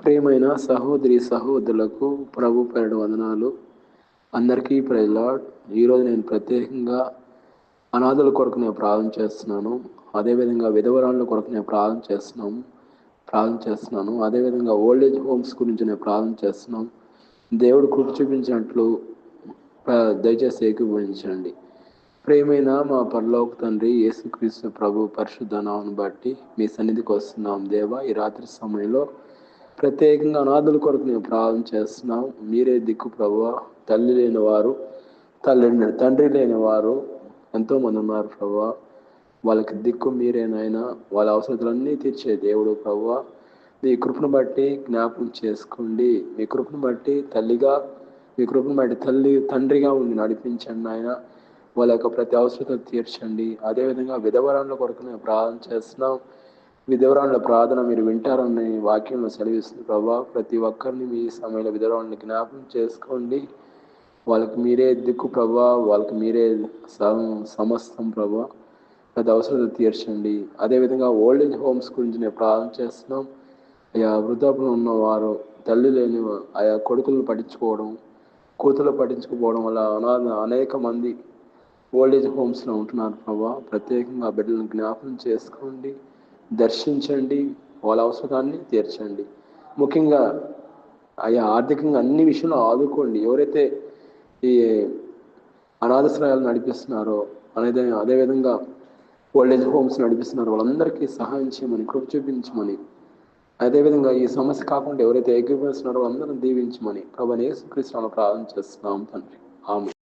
ప్రేమైన సహోదరి సహోదరులకు ప్రభు పేరడు వందనాలు. అందరికీ ప్రజలాడ్ ఈరోజు నేను ప్రత్యేకంగా అనాథుల కొరకు నేను ప్రార్థన చేస్తున్నాను. అదేవిధంగా విధవరాళ్ళ కొరకు నేను ప్రార్థన చేస్తున్నాం ప్రార్థన చేస్తున్నాను. అదేవిధంగా ఓల్డ్ ఏజ్ హోమ్స్ గురించి నేను ప్రార్థన చేస్తున్నాం దేవుడు కృప చూపించినట్లు దయచేసి ఏకీభవించండి. ప్రేమైన మా పరలోక తండ్రి యేసుక్రీస్తు ప్రభు పరిశుద్ధ నామను బట్టి మీ సన్నిధికి వస్తున్నాం దేవా. ఈ రాత్రి సమయంలో ప్రత్యేకంగా అనాథుల కొరకు నేను ప్రార్థన చేస్తున్నాం. మీరే దిక్కు ప్రభు తల్లి లేని వారు తల్లి తండ్రి లేని వారు ఎంతో మంది ఉన్నారు ప్రభు వాళ్ళకి దిక్కు మీరేనైనా వాళ్ళ అవసరాలన్నీ తీర్చే దేవుడు ప్రభు మీ కృపను బట్టి జ్ఞాపకం చేసుకోండి. మీ కృపను బట్టి తల్లిగా మీ కృపను బట్టి తల్లి తండ్రిగా ఉండి నడిపించండి ఆయన వాళ్ళ యొక్క ప్రతి అవసరత తీర్చండి. అదేవిధంగా విధవరాల కొరకు మేము ప్రార్థన చేస్తున్నాం. విధవరాళ్ళ ప్రార్థన మీరు వింటారని వాక్యంలో సెలవిస్తుంది. ప్రభా ప్రతి ఒక్కరిని మీ సమయంలో విధవరాలను జ్ఞాపకం చేసుకోండి. వాళ్ళకి మీరే దిక్కు ప్రభా వాళ్ళకి మీరే సమస్తం ప్రభా. ప్రతి అవసరత తీర్చండి. అదేవిధంగా ఓల్డ్ ఏజ్ హోమ్స్ గురించి నేను ప్రార్థన చేస్తున్నాం. ఆయా వృద్ధాపులు ఉన్నవారు తల్లి లేని ఆయా కొడుకులను పట్టించుకోవడం కూతురు పట్టించుకోవడం వల్ల అనాథ అనేక మంది ఓల్డ్ ఏజ్ హోమ్స్లో ఉంటున్నారు ప్రభా. ప్రత్యేకంగా బిడ్డలను జ్ఞాపకం చేసుకోండి. దర్శించండి వాళ్ళ అవసరాన్ని తీర్చండి. ముఖ్యంగా ఆయా ఆర్థికంగా అన్ని విషయంలో ఆదుకోండి. ఎవరైతే ఈ అనాథశ్రయాలు నడిపిస్తున్నారో అనేది అదేవిధంగా ఓల్డ్ ఏజ్ హోమ్స్ నడిపిస్తున్నారో వాళ్ళందరికీ సహాయం చేయమని కృప చూపించమని అదేవిధంగా ఈ సమస్య కాకుండా ఎవరైతే ఏకీభవిస్తున్నారో అందరం దీవించమని ప్రభు యేసుక్రీస్తునామములో ప్రార్థన చేస్తున్నాం తండ్రి. ఆమె